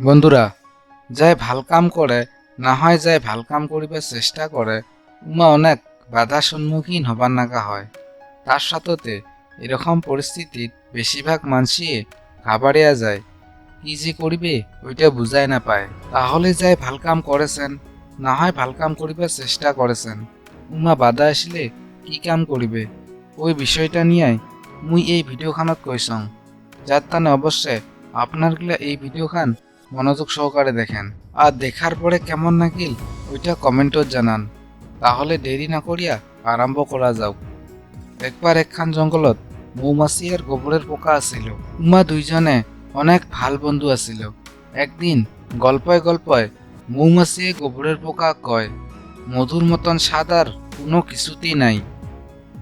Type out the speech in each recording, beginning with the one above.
বন্ধুরা, যাই ভালো কাম করে, না হয় যাই ভালো কাম করিবার চেষ্টা করে, উমা অনেক বাধা সম্মুখীন হবার নাগা হয়। তার সাথতে এরকম পরিস্থিতিত বেশিরভাগ মানুষই ঘাবাড়িয়া যায়। কি যে করিবে, ওইটা বুঝাই না পায়। তাহলে যাই ভালো কাম করেছেন, না হয় ভালো কাম করিবার চেষ্টা করেছেন। উমা বাধা আসলে কি কাম করিবে? ওই বিষয়টা নিয়ে মুই এই ভিডিওখানত কৈছং যার তানে অবশ্যই আপনার গিলা এই ভিডিওখান মনোযোগ সহকারে দেখেন। আর দেখার পরে কেমন নাকিল ওইটা কমেন্টত জানান। তাহলে দেরি না করিয়া আরম্ভ করা যাওক একবার একখান জঙ্গলত মৌমাছি আর গোবরের পোকা আছিল। উমা দুইজনে অনেক ভালো বন্ধু আছিল। একদিন গল্পয় গল্পয় মৌমাছিয়ে গোবরের পোকা কয়, মধুর মতন স্বাদ কোনো কিছুতেই নাই।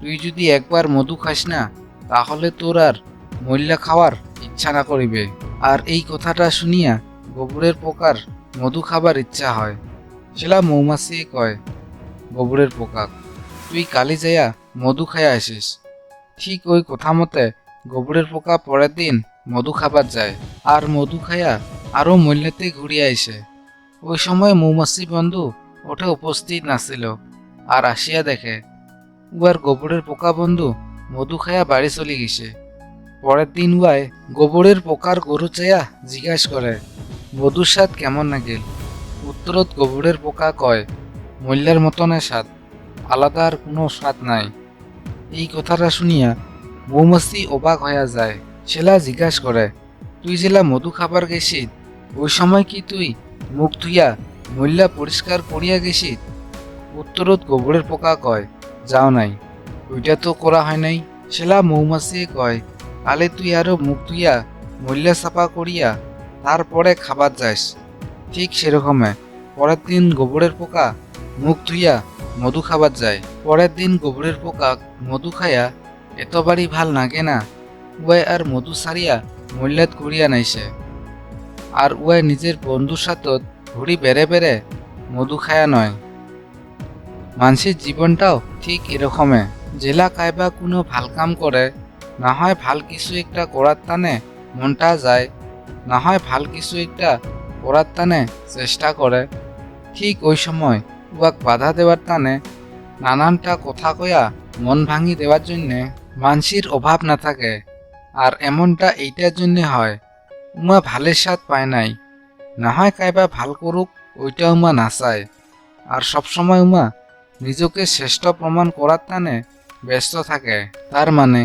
তুই যদি একবার মধু খাস না, তাহলে তোর আর মূল্য খাওয়ার ইচ্ছা না করিবে। আর এই কথাটা শুনিয়া গোবরের পোকার মধু খাবার ইচ্ছা হয়। শিলা মৌমাছি কয়, গোবরের পোকা, তুই কালি যাইয়া মধু খাইয়া আসিস। ঠিক ওই কথা মতে গোবরের পোকা পরের দিন মধু খাবার যায়, আর মধু খাইয়া আরও মূল্যতে ঘুরিয়া আইসে ওই সময় মৌমাছি বন্ধু ওঠে উপস্থিত নাছিল আর আসিয়া দেখে উয়ার গোবরের পোকা বন্ধু মধু খাইয়া বাড়ি চলে গেছে। পরের দিন উয়ায় গোবরের পোকার গরু চাইয়া জিজ্ঞাসা করে মধুর স্বাদ কেমন নাগিল উত্তরত গোবরের পোকা কয় মূল্যের মতনে স্বাদ, আলাদা আর কোনো স্বাদ নাই। এই কথাটা শুনিয়া মৌমাছি অবাক হইয়া যায় সেলা জিজ্ঞাস করে, তুই জেলা মধু খাবার গেছিস? ওই সময় কি তুই মুখ ধুইয়া মূল্যা পরিষ্কার করিয়া গেছিস? উত্তরত গোবরের পোকা কয়, যাও নাই, ওইটা তো করা হয় নাই। সেলা মৌমাছি কয় তাহলে তুই আরও মুখ ধুইয়া মূল্যা সাফা করিয়া তারপরে খাবার যাস ঠিক সেরকমে। পরের দিন গোবরের পোকা মুখ ধুইয়া মধু খাবার যায়। পরের দিন গোবরের পোকা মধু খাইয়া এতবারই ভালো নাগে না। উয়াই আর মধু সারিয়া মূল্যাত করিয়া নাইছে আর উয়াই নিজের বন্ধুর সাথত ঘুরি বেড়ে বেড়ে মধু খায়া নয়। মানুষের জীবনটাও ঠিক এরকমে। জেলা কাইবা কোনো ভালো কাম করে, না হয় ভালো কিছু একটা করার টানে মনটা যায়। না হয় ভালো কিছু একটা করার টানে চেষ্টা করে ঠিক ওই সময় উয়াক বাধা দেওয়ার টানে নানানটা কথা কয়া মন ভাঙি দেওয়ার জন্যে মানসির অভাব না থাকে আর এমনটা এইটার জন্যে হয়, উমা ভালের স্বাদ পায় নাই। না হয় কাইবা ভালো করুক ওইটা উমা নাচায়। আর সবসময় উমা নিজকে শ্রেষ্ঠ প্রমাণ করার টানে ব্যস্ত থাকে। তার মানে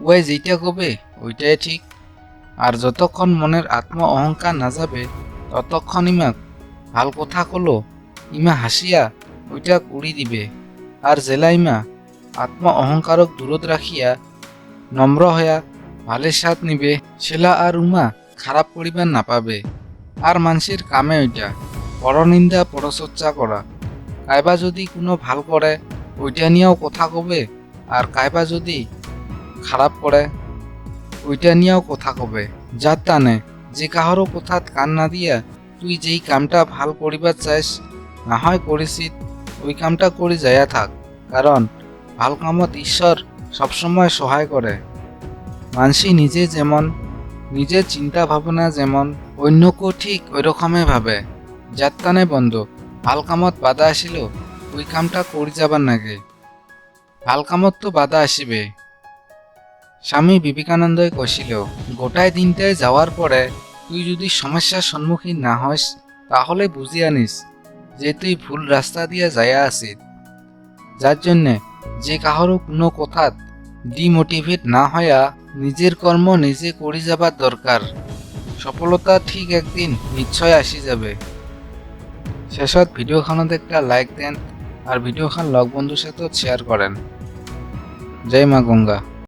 ওই যেইটা কবে, ওইটাই ঠিক। আর যতক্ষণ মনের আত্ম অহংকার না যাবে ততক্ষণ ইমাক ভালো কথা কলো। ইমা হাসিয়া ওইটা উড়ি দিবে। আর জেলা ইমা আত্ম অহংকারক দূরত রাখিয়া নম্র হইয়া ভালে স্বাদ নিবে। সেলা আর উমা খারাপ করিবার না পাবে আর মানুষের কামে ওইটা। পরনিন্দা পরচর্চা করা কাইবা যদি কোনো ভালো করে ওইটা নিয়েও কথা কবে। আর কাইবা যদি খারাপ করে ওইটা নিয়েও কথা কবে? যার টানে, যে কাহারও কথাত কান না দিয়া তুই যেই কামটা ভালো করিবার চাইস না হয় করিসিত, ওই কামটা করে যাইয়া থাক, কারণ ভালো কামত ঈশ্বর সবসময় সহায় করে। মানসি নিজে যেমন নিজের চিন্তা ভাবনা যেমন, অন্যকেও ঠিক ওই রকমে ভাবে। যার টানে বন্ধ, ভালো কামত বাধা আসিল ওই কামটা কৰি যাবার নাগে। ভালো কামত তো বাধা আসিবে। স্বামী বিবেকানন্দই কৈছিল, গোটাই দিনটায় যাওয়ার পরে তুই যদি সমস্যার সম্মুখীন না হস, তাহলে বুঝি আনিস যে তুই ভুল রাস্তা দিয়ে যাইয়া আছিস। যার জন্যে যে কাহারও কোনো কথাত ডিমোটিভেট না হইয়া নিজের কর্ম নিজে করে যাবার দরকার। সফলতা ঠিক একদিন নিশ্চয় আসি যাবে। শেষত ভিডিওখনত একটা লাইক দেন আর ভিডিওখন লগ বন্ধুর সাথেও শেয়ার করেন জয় মা গঙ্গা